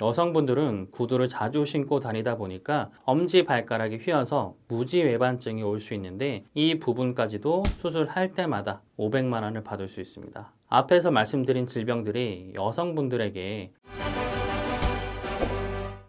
여성분들은 구두를 자주 신고 다니다 보니까 엄지 발가락이 휘어서 무지 외반증이 올 수 있는데 이 부분까지도 수술할 때마다 500만 원을 받을 수 있습니다. 앞에서 말씀드린 질병들이 여성분들에게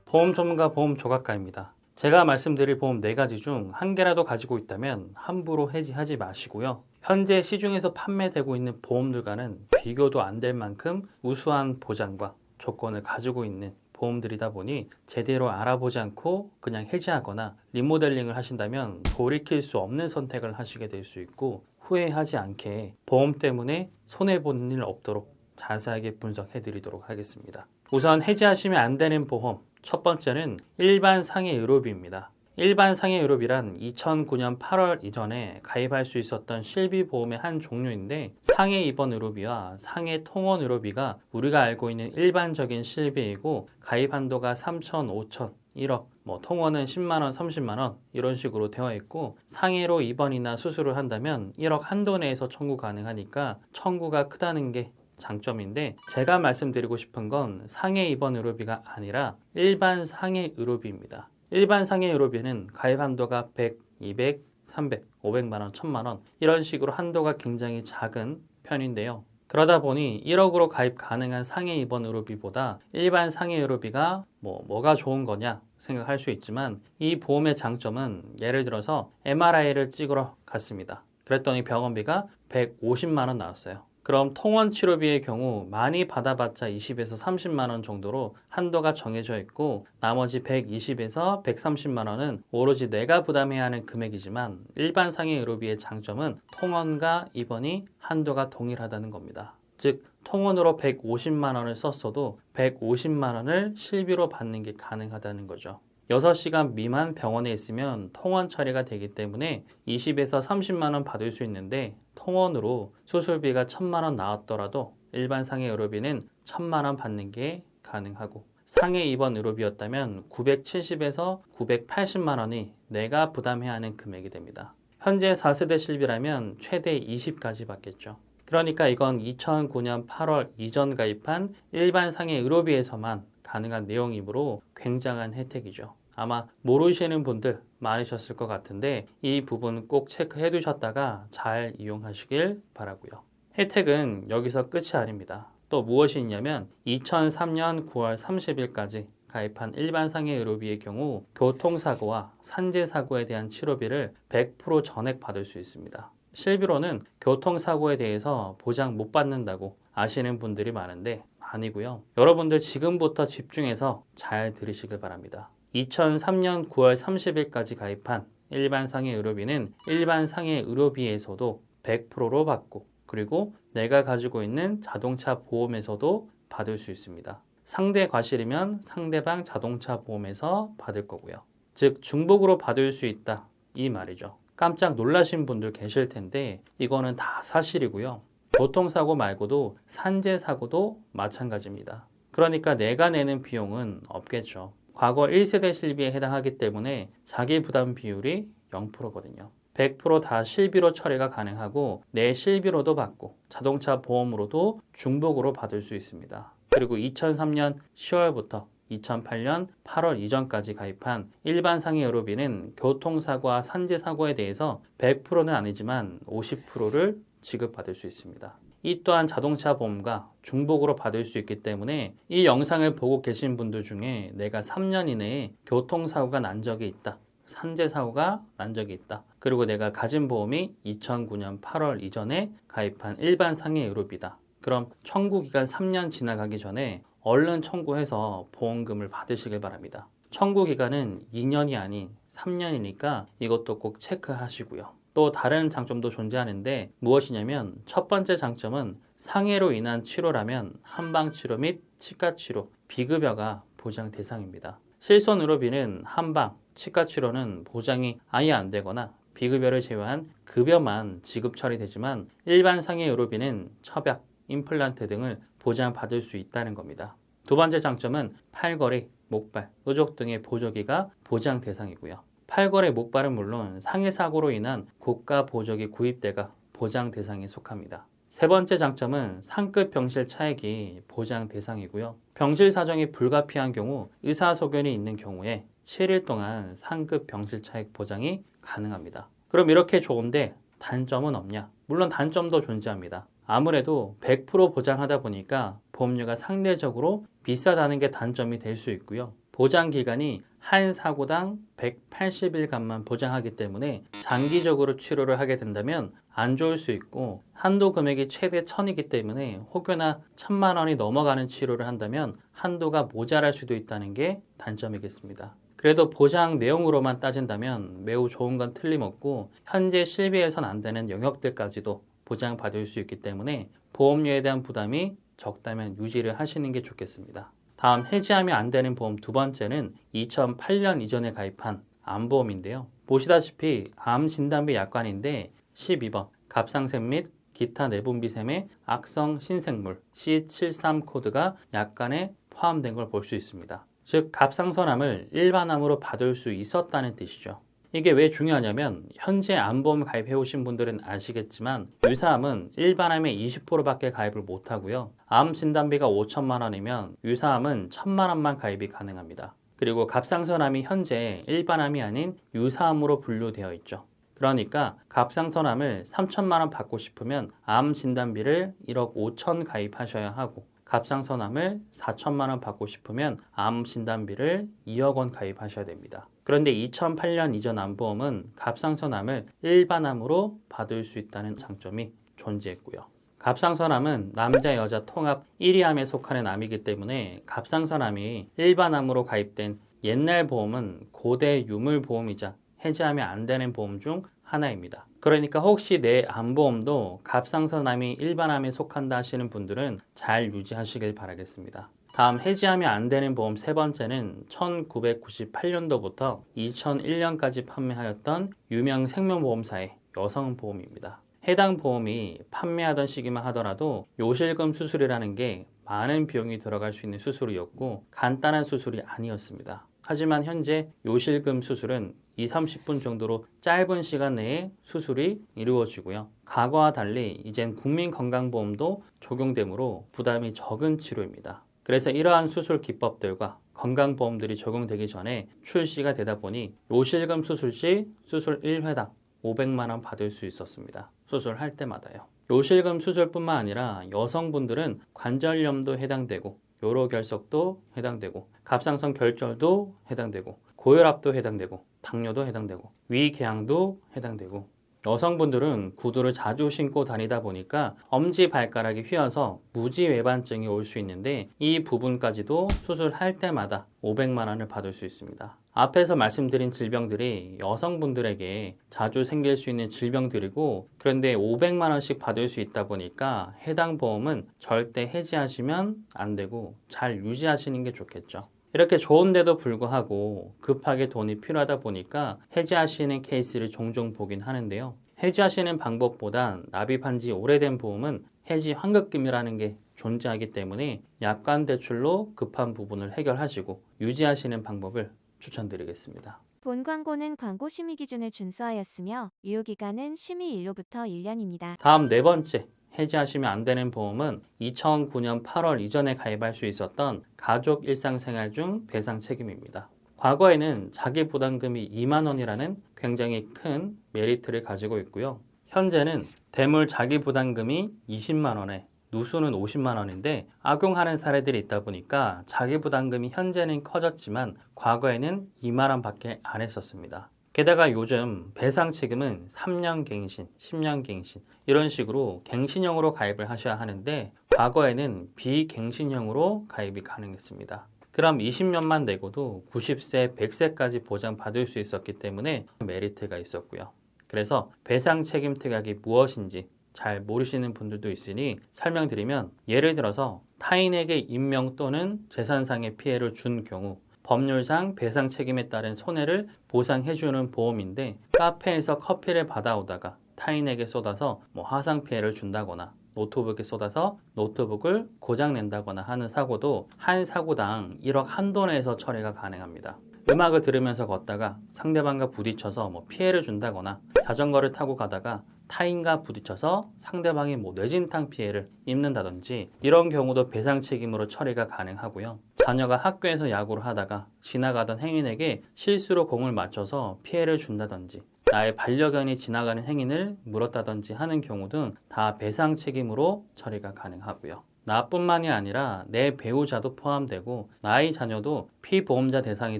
보험 전문가 보험 조각가입니다. 제가 말씀드릴 보험 4가지 중 한 개라도 가지고 있다면 함부로 해지하지 마시고요. 현재 시중에서 판매되고 있는 보험들과는 비교도 안 될 만큼 우수한 보장과 조건을 가지고 있는 보험들이다 보니 제대로 알아보지 않고 그냥 해지하거나 리모델링을 하신다면 돌이킬 수 없는 선택을 하시게 될 수 있고 후회하지 않게 보험 때문에 손해보는 일 없도록 자세하게 분석해 드리도록 하겠습니다. 우선 해지하시면 안 되는 보험 첫 번째는 일반 상해 의료비입니다. 일반 상해 의료비란 2009년 8월 이전에 가입할 수 있었던 실비 보험의 한 종류인데 상해 입원 의료비와 상해 통원 의료비가 우리가 알고 있는 일반적인 실비이고 가입 한도가 3천, 5천, 1억, 뭐 통원은 10만 원, 30만 원 이런 식으로 되어 있고 상해로 입원이나 수술을 한다면 1억 한도 내에서 청구 가능하니까 청구가 크다는 게 장점인데 제가 말씀드리고 싶은 건 상해 입원 의료비가 아니라 일반 상해 의료비입니다. 일반 상해 의료비는 가입 한도가 100, 200, 300, 500만 원, 1000만 원 이런 식으로 한도가 굉장히 작은 편인데요. 그러다 보니 1억으로 가입 가능한 상해 입원 의료비보다 일반 상해 의료비가 뭐 뭐가 좋은 거냐 생각할 수 있지만 이 보험의 장점은 예를 들어서 MRI를 찍으러 갔습니다. 그랬더니 병원비가 150만 원 나왔어요. 그럼 통원 치료비의 경우 많이 받아봤자 20에서 30만 원 정도로 한도가 정해져 있고 나머지 120에서 130만 원은 오로지 내가 부담해야 하는 금액이지만 일반 상해 의료비의 장점은 통원과 입원이 한도가 동일하다는 겁니다. 즉 통원으로 150만 원을 썼어도 150만 원을 실비로 받는 게 가능하다는 거죠. 6시간 미만 병원에 있으면 통원 처리가 되기 때문에 20에서 30만 원 받을 수 있는데 통원으로 수술비가 1000만 원 나왔더라도 일반 상해 의료비는 1000만 원 받는 게 가능하고 상해 입원 의료비였다면 970에서 980만 원이 내가 부담해야 하는 금액이 됩니다. 현재 4세대 실비라면 최대 20까지 받겠죠. 그러니까 이건 2009년 8월 이전 가입한 일반 상해 의료비에서만 가능한 내용이므로 굉장한 혜택이죠. 아마 모르시는 분들 많으셨을 것 같은데 이 부분 꼭 체크해 두셨다가 잘 이용하시길 바라고요. 혜택은 여기서 끝이 아닙니다. 또 무엇이 있냐면 2003년 9월 30일까지 가입한 일반 상해 의료비의 경우 교통사고와 산재사고에 대한 치료비를 100% 전액 받을 수 있습니다. 실비로는 교통사고에 대해서 보장 못 받는다고 아시는 분들이 많은데 아니고요. 여러분들 지금부터 집중해서 잘 들으시길 바랍니다. 2003년 9월 30일까지 가입한 일반 상해 의료비는 일반 상해 의료비에서도 100%로 받고 그리고 내가 가지고 있는 자동차 보험에서도 받을 수 있습니다. 상대 과실이면 상대방 자동차 보험에서 받을 거고요. 즉 중복으로 받을 수 있다 이 말이죠. 깜짝 놀라신 분들 계실 텐데 이거는 다 사실이고요. 교통사고 말고도 산재사고도 마찬가지입니다. 그러니까 내가 내는 비용은 없겠죠. 과거 1세대 실비에 해당하기 때문에 자기 부담 비율이 0%거든요. 100%다 실비로 처리가 가능하고 내 실비로도 받고 자동차 보험으로도 중복으로 받을 수 있습니다. 그리고 2003년 10월부터 2008년 8월 이전까지 가입한 일반 상해 의료비는 교통사고와 산재사고에 대해서 100%는 아니지만 50%를 지급받을 수 있습니다. 이 또한 자동차 보험과 중복으로 받을 수 있기 때문에 이 영상을 보고 계신 분들 중에 내가 3년 이내에 교통사고가 난 적이 있다. 산재사고가 난 적이 있다. 그리고 내가 가진 보험이 2009년 8월 이전에 가입한 일반 상해 의료비다. 그럼 청구 기간 3년 지나가기 전에 얼른 청구해서 보험금을 받으시길 바랍니다. 청구 기간은 2년이 아닌 3년이니까 이것도 꼭 체크하시고요. 또 다른 장점도 존재하는데 무엇이냐면 첫 번째 장점은 상해로 인한 치료라면 한방 치료 및 치과 치료, 비급여가 보장 대상입니다. 실손 의료비는 한방, 치과 치료는 보장이 아예 안 되거나 비급여를 제외한 급여만 지급 처리되지만 일반 상해 의료비는 처약, 임플란트 등을 보장받을 수 있다는 겁니다. 두 번째 장점은 팔걸이, 목발, 의족 등의 보조기가 보장 대상이고요. 팔걸이, 목발은 물론 상해 사고로 인한 고가 보조기 구입대가 보장 대상에 속합니다. 세 번째 장점은 상급 병실 차액이 보장 대상이고요. 병실 사정이 불가피한 경우 의사소견이 있는 경우에 7일 동안 상급 병실 차액 보장이 가능합니다. 그럼 이렇게 좋은데 단점은 없냐? 물론 단점도 존재합니다. 아무래도 100% 보장하다 보니까 보험료가 상대적으로 비싸다는 게 단점이 될 수 있고요. 보장 기간이 한 사고당 180일간만 보장하기 때문에 장기적으로 치료를 하게 된다면 안 좋을 수 있고 한도 금액이 최대 1000이기 때문에 혹여나 1000만 원이 넘어가는 치료를 한다면 한도가 모자랄 수도 있다는 게 단점이겠습니다. 그래도 보장 내용으로만 따진다면 매우 좋은 건 틀림없고 현재 실비해선 안 되는 영역들까지도 보장받을 수 있기 때문에 보험료에 대한 부담이 적다면 유지를 하시는 게 좋겠습니다. 다음 해지하면 안 되는 보험 두 번째는 2008년 이전에 가입한 암보험인데요. 보시다시피 암 진단비 약관인데 12번 갑상샘 및 기타 내분비샘의 악성 신생물 C73 코드가 약관에 포함된 걸 볼 수 있습니다. 즉 갑상선암을 일반암으로 받을 수 있었다는 뜻이죠. 이게 왜 중요하냐면 현재 암보험 가입해 오신 분들은 아시겠지만 유사암은 일반암의 20%밖에 가입을 못 하고요. 암 진단비가 5천만 원이면 유사암은 1천만 원만 가입이 가능합니다. 그리고 갑상선암이 현재 일반암이 아닌 유사암으로 분류되어 있죠. 그러니까 갑상선암을 3천만 원 받고 싶으면 암 진단비를 1억 5천 가입하셔야 하고 갑상선암을 4천만 원 받고 싶으면 암 진단비를 2억 원 가입하셔야 됩니다. 그런데 2008년 이전 암보험은 갑상선암을 일반암으로 받을 수 있다는 장점이 존재했고요. 갑상선암은 남자 여자 통합 1위암에 속하는 암이기 때문에 갑상선암이 일반암으로 가입된 옛날 보험은 고대 유물 보험이자 해지하면 안 되는 보험 중 하나입니다. 그러니까 혹시 내 암보험도 갑상선암이 일반암에 속한다 하시는 분들은 잘 유지하시길 바라겠습니다. 다음 해지하면 안 되는 보험 세 번째는 1998년도부터 2001년까지 판매하였던 유명 생명보험사의 여성보험입니다. 해당 보험이 판매하던 시기만 하더라도 요실금 수술이라는 게 많은 비용이 들어갈 수 있는 수술이었고 간단한 수술이 아니었습니다. 하지만 현재 요실금 수술은 2, 30분 정도로 짧은 시간 내에 수술이 이루어지고요. 과거와 달리 이젠 국민건강보험도 적용되므로 부담이 적은 치료입니다. 그래서 이러한 수술 기법들과 건강보험들이 적용되기 전에 출시가 되다 보니 요실금 수술 시 수술 1회당 500만 원 받을 수 있었습니다. 수술할 때마다요. 요실금 수술뿐만 아니라 여성분들은 관절염도 해당되고 요로결석도 해당되고 갑상선 결절도 해당되고 고혈압도 해당되고 당뇨도 해당되고 위궤양도 해당되고 여성분들은 구두를 자주 신고 다니다 보니까 엄지 발가락이 휘어서 무지 외반증이 올 수 있는데 이 부분까지도 수술할 때마다 500만 원을 받을 수 있습니다. 앞에서 말씀드린 질병들이 여성분들에게 자주 생길 수 있는 질병들이고 그런데 500만 원씩 받을 수 있다 보니까 해당 보험은 절대 해지하시면 안 되고 잘 유지하시는 게 좋겠죠. 이렇게 좋은데도 불구하고 급하게 돈이 필요하다 보니까 해지하시는 케이스를 종종 보긴 하는데요. 해지하시는 방법보단 납입한 지 오래된 보험은 해지 환급금이라는 게 존재하기 때문에 약관 대출로 급한 부분을 해결하시고 유지하시는 방법을 추천드리겠습니다. 본 광고는 광고 심의 기준을 준수하였으며 유효 기간은 심의 일로부터 1년입니다. 다음 네 번째 해지하시면 안 되는 보험은 2009년 8월 이전에 가입할 수 있었던 가족 일상생활 중 배상 책임입니다. 과거에는 자기 부담금이 2만 원이라는 굉장히 큰 메리트를 가지고 있고요. 현재는 대물 자기 부담금이 20만 원에 누수는 50만 원인데 악용하는 사례들이 있다 보니까 자기 부담금이 현재는 커졌지만 과거에는 2만 원밖에 안 했었습니다. 게다가 요즘 배상 책임은 3년 갱신, 10년 갱신 이런 식으로 갱신형으로 가입을 하셔야 하는데 과거에는 비갱신형으로 가입이 가능했습니다. 그럼 20년만 내고도 90세, 100세까지 보장받을 수 있었기 때문에 메리트가 있었고요. 그래서 배상 책임 특약이 무엇인지 잘 모르시는 분들도 있으니 설명드리면 예를 들어서 타인에게 인명 또는 재산상의 피해를 준 경우 법률상 배상 책임에 따른 손해를 보상해주는 보험인데 카페에서 커피를 받아오다가 타인에게 쏟아서 뭐 화상 피해를 준다거나 노트북에 쏟아서 노트북을 고장낸다거나 하는 사고도 한 사고당 1억 한도 내에서 처리가 가능합니다. 음악을 들으면서 걷다가 상대방과 부딪혀서 뭐 피해를 준다거나 자전거를 타고 가다가 타인과 부딪혀서 상대방이 뭐 뇌진탕 피해를 입는다든지 이런 경우도 배상 책임으로 처리가 가능하고요. 자녀가 학교에서 야구를 하다가 지나가던 행인에게 실수로 공을 맞춰서 피해를 준다든지 나의 반려견이 지나가는 행인을 물었다든지 하는 경우 등 다 배상 책임으로 처리가 가능하고요. 나뿐만이 아니라 내 배우자도 포함되고 나의 자녀도 피보험자 대상이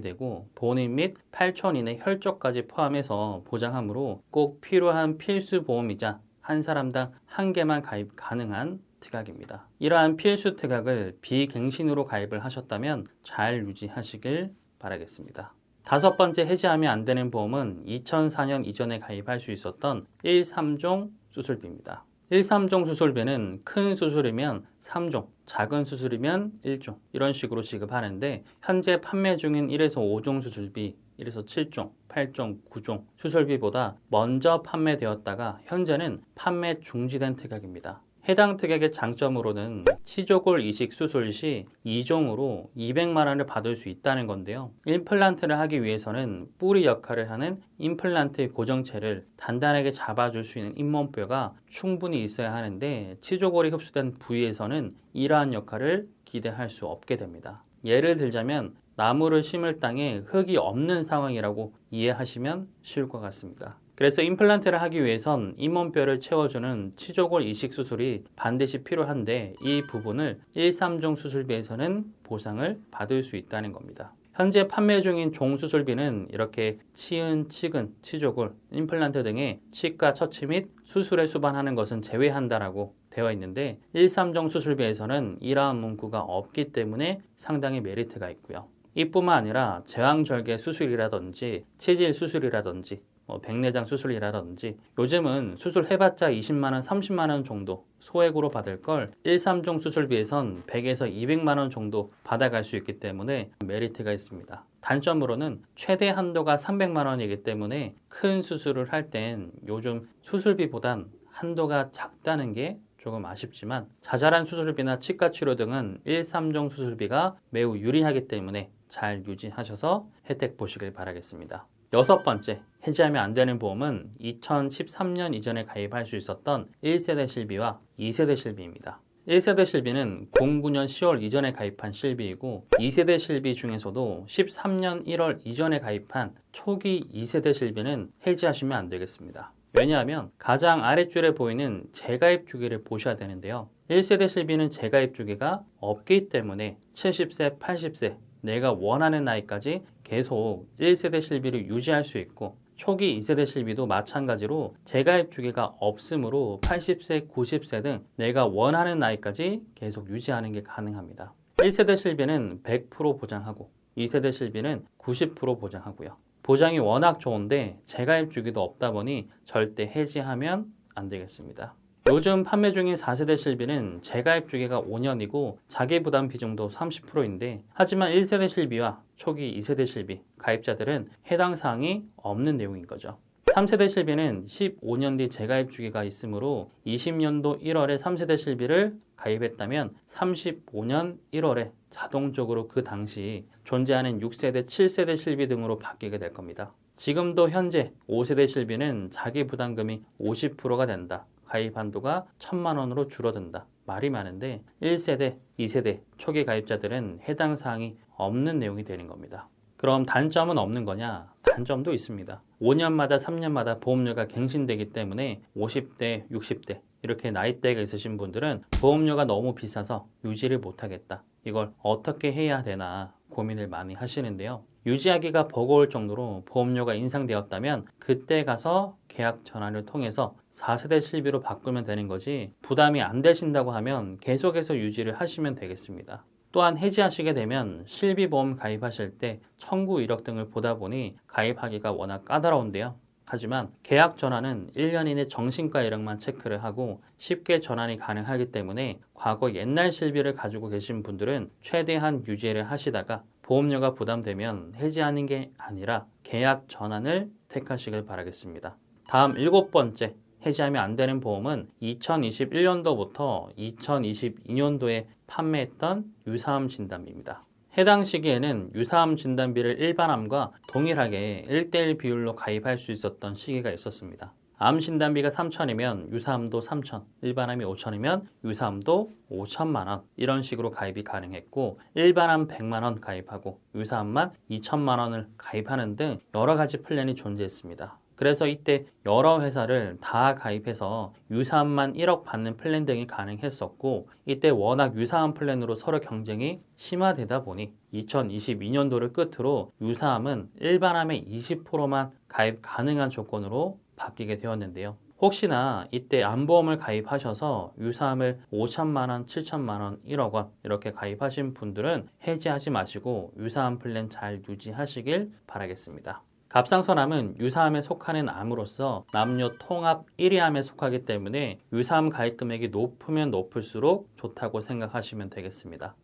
되고 본인 및 8천 인의 혈족까지 포함해서 보장하므로 꼭 필요한 필수 보험이자 한 사람당 한 개만 가입 가능한 특약입니다. 이러한 필수 특약을 비갱신으로 가입을 하셨다면 잘 유지하시길 바라겠습니다. 다섯 번째 해지하면 안 되는 보험은 2004년 이전에 가입할 수 있었던 1, 3종 수술비입니다. 1, 3종 수술비는 큰 수술이면 3종, 작은 수술이면 1종 이런 식으로 지급하는데 현재 판매 중인 1에서 5종 수술비 1에서 7종, 8종, 9종 수술비보다 먼저 판매되었다가 현재는 판매 중지된 특약입니다. 해당 특약의 장점으로는 치조골 이식 수술 시 2종으로 200만 원을 받을 수 있다는 건데요. 임플란트를 하기 위해서는 뿌리 역할을 하는 임플란트의 고정체를 단단하게 잡아줄 수 있는 잇몸뼈가 충분히 있어야 하는데 치조골이 흡수된 부위에서는 이러한 역할을 기대할 수 없게 됩니다. 예를 들자면 나무를 심을 땅에 흙이 없는 상황이라고 이해하시면 쉬울 것 같습니다. 그래서 임플란트를 하기 위해선 잇몸뼈를 채워주는 치조골 이식 수술이 반드시 필요한데 이 부분을 1, 3종 수술비에서는 보상을 받을 수 있다는 겁니다. 현재 판매 중인 종 수술비는 이렇게 치은, 치근, 치조골, 임플란트 등의 치과 처치 및 수술에 수반하는 것은 제외한다라고 되어 있는데 1, 3종 수술비에서는 이러한 문구가 없기 때문에 상당히 메리트가 있고요. 이뿐만 아니라 제왕절개 수술이라든지 체질 수술이라든지 뭐 백내장 수술이라든지 요즘은 수술 해봤자 20만 원, 30만 원 정도 소액으로 받을 걸 1, 3종 수술비에선 100에서 200만 원 정도 받아갈 수 있기 때문에 메리트가 있습니다. 단점으로는 최대 한도가 300만 원이기 때문에 큰 수술을 할 땐 요즘 수술비보단 한도가 작다는 게 조금 아쉽지만 자잘한 수술비나 치과 치료 등은 1, 3종 수술비가 매우 유리하기 때문에 잘 유지하셔서 혜택 보시길 바라겠습니다. 여섯 번째, 해지하면 안 되는 보험은 2013년 이전에 가입할 수 있었던 1세대 실비와 2세대 실비입니다. 1세대 실비는 09년 10월 이전에 가입한 실비이고 2세대 실비 중에서도 13년 1월 이전에 가입한 초기 2세대 실비는 해지하시면 안 되겠습니다. 왜냐하면 가장 아랫줄에 보이는 재가입 주기를 보셔야 되는데요. 1세대 실비는 재가입 주기가 없기 때문에 70세, 80세 내가 원하는 나이까지 계속 1세대 실비를 유지할 수 있고 초기 2세대 실비도 마찬가지로 재가입 주기가 없으므로 80세, 90세 등 내가 원하는 나이까지 계속 유지하는 게 가능합니다. 1세대 실비는 100% 보장하고 2세대 실비는 90% 보장하고요. 보장이 워낙 좋은데 재가입 주기도 없다 보니 절대 해지하면 안 되겠습니다. 요즘 판매 중인 4세대 실비는 재가입 주기가 5년이고 자기 부담 비중도 30%인데 하지만 1세대 실비와 초기 2세대 실비 가입자들은 해당 사항이 없는 내용인 거죠. 3세대 실비는 15년 뒤 재가입 주기가 있으므로 20년도 1월에 3세대 실비를 가입했다면 35년 1월에 자동적으로 그 당시 존재하는 6세대, 7세대 실비 등으로 바뀌게 될 겁니다. 지금도 현재 5세대 실비는 자기 부담금이 50%가 된다. 가입 한도가 1천만 원으로 줄어든다. 말이 많은데 1세대, 2세대 초기 가입자들은 해당 사항이 없는 내용이 되는 겁니다. 그럼 단점은 없는 거냐? 단점도 있습니다. 5년마다 3년마다 보험료가 갱신되기 때문에 50대, 60대 이렇게 나이대가 있으신 분들은 보험료가 너무 비싸서 유지를 못하겠다. 이걸 어떻게 해야 되나 고민을 많이 하시는데요. 유지하기가 버거울 정도로 보험료가 인상되었다면 그때 가서 계약 전환을 통해서 4세대 실비로 바꾸면 되는 거지 부담이 안 되신다고 하면 계속해서 유지를 하시면 되겠습니다. 또한 해지하시게 되면 실비보험 가입하실 때 청구 이력 등을 보다 보니 가입하기가 워낙 까다로운데요. 하지만 계약 전환은 1년 이내 정신과 이력만 체크를 하고 쉽게 전환이 가능하기 때문에 과거 옛날 실비를 가지고 계신 분들은 최대한 유지를 하시다가 보험료가 부담되면 해지하는 게 아니라 계약 전환을 택하시길 바라겠습니다. 다음 일곱 번째 해지하면 안 되는 보험은 2021년도부터 2022년도에 판매했던 유사암 진단비입니다. 해당 시기에는 유사암 진단비를 일반암과 동일하게 1대1 비율로 가입할 수 있었던 시기가 있었습니다. 암 진단비가 3천이면 유사암도 3천, 일반암이 5천이면 유사암도 5천만 원 이런 식으로 가입이 가능했고 일반암 100만 원 가입하고 유사암만 2천만 원을 가입하는 등 여러 가지 플랜이 존재했습니다. 그래서 이때 여러 회사를 다 가입해서 유사암만 1억 받는 플랜 등이 가능했었고 이때 워낙 유사암 플랜으로 서로 경쟁이 심화되다 보니 2022년도를 끝으로 유사암은 일반암의 20%만 가입 가능한 조건으로 바뀌게 되었는데요. 혹시나 이때 암보험을 가입하셔서 유사암을 5천만 원, 7천만 원, 1억 원 이렇게 가입하신 분들은 해지하지 마시고 유사암 플랜 잘 유지하시길 바라겠습니다. 갑상선암은 유사암에 속하는 암으로서 남녀 통합 1위 암에 속하기 때문에 유사암 가입 금액이 높으면 높을수록 좋다고 생각하시면 되겠습니다.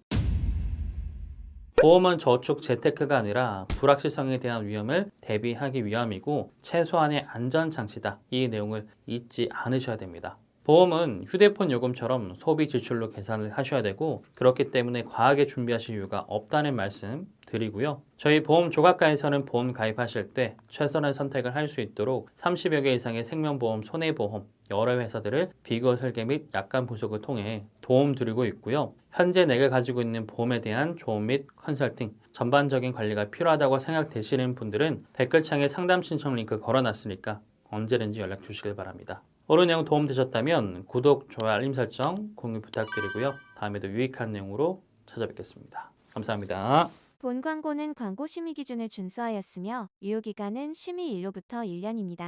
보험은 저축 재테크가 아니라 불확실성에 대한 위험을 대비하기 위함이고 최소한의 안전 장치다. 이 내용을 잊지 않으셔야 됩니다. 보험은 휴대폰 요금처럼 소비 지출로 계산을 하셔야 되고 그렇기 때문에 과하게 준비하실 이유가 없다는 말씀 드리고요. 저희 보험 조각가에서는 보험 가입하실 때 최선의 선택을 할 수 있도록 30여 개 이상의 생명보험, 손해보험 여러 회사들을 비교 설계 및 약관 분석을 통해 도움 드리고 있고요. 현재 내가 가지고 있는 보험에 대한 조언 및 컨설팅, 전반적인 관리가 필요하다고 생각되시는 분들은 댓글창에 상담 신청 링크 걸어놨으니까 언제든지 연락 주시길 바랍니다. 오늘 내용 도움 되셨다면 구독, 좋아요, 알림 설정, 공유 부탁드리고요. 다음에도 유익한 내용으로 찾아뵙겠습니다. 감사합니다. 본 광고는 광고 심의 기준을 준수하였으며 유효 기간은 심의 일로부터 1년입니다.